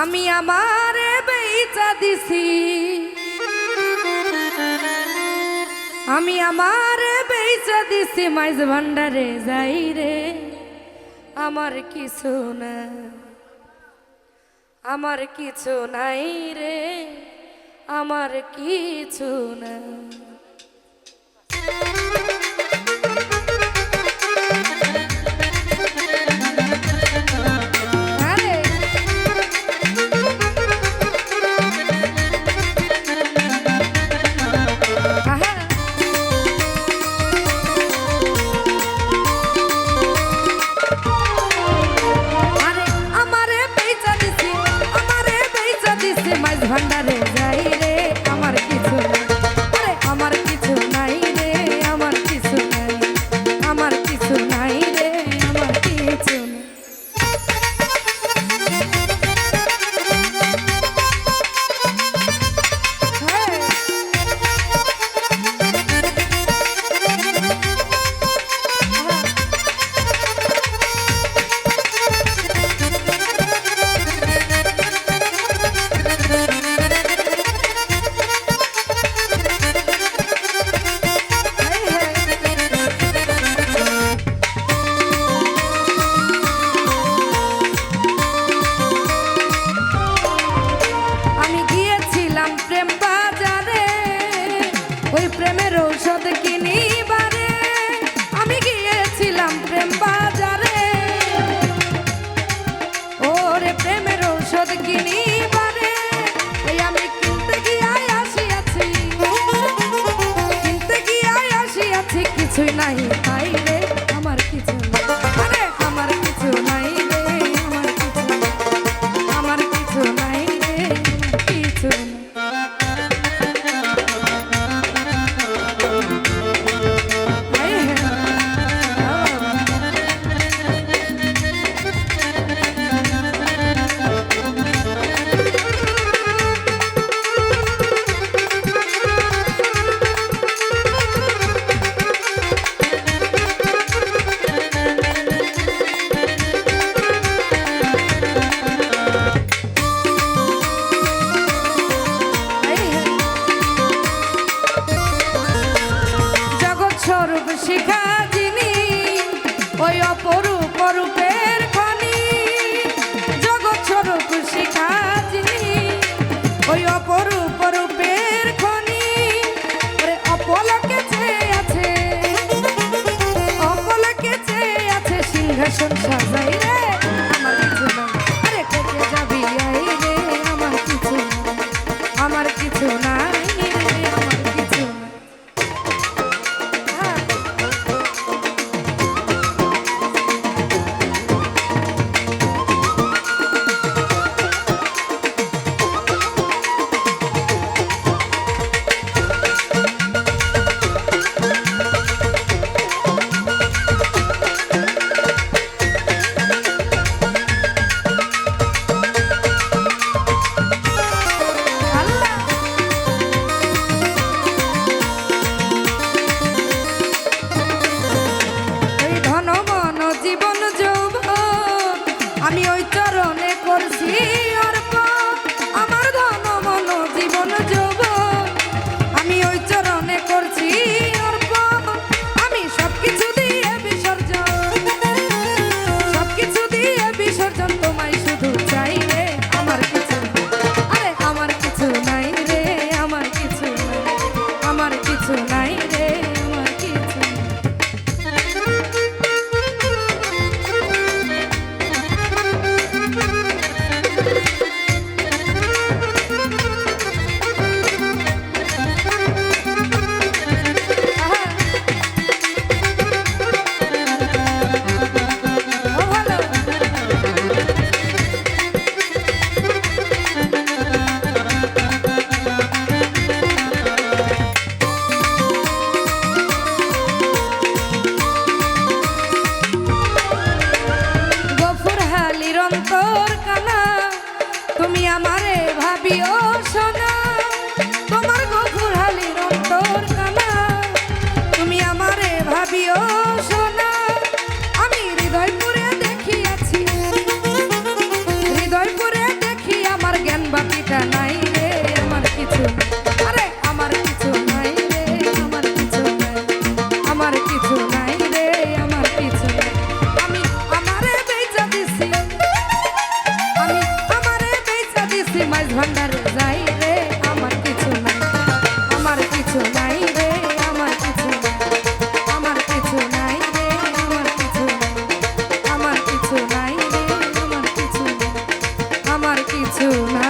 আমি আমার বেচা দিছি। আমি আমার বেচা দিছি, মাইজ ভান্ডারে যাই রে। আমার কিছু না আমার কিছু নাই রে। আমার কিছু না প্রেমের ঔষধ কিনিবারে আমি গিয়েছিলাম প্রেম বাজারে। ওরে প্রেমের ঔষধ কিনি অপরূপ শিখা যিনি ওই অপরূপ me hoy আমারে ভাবিও সোনা too, man.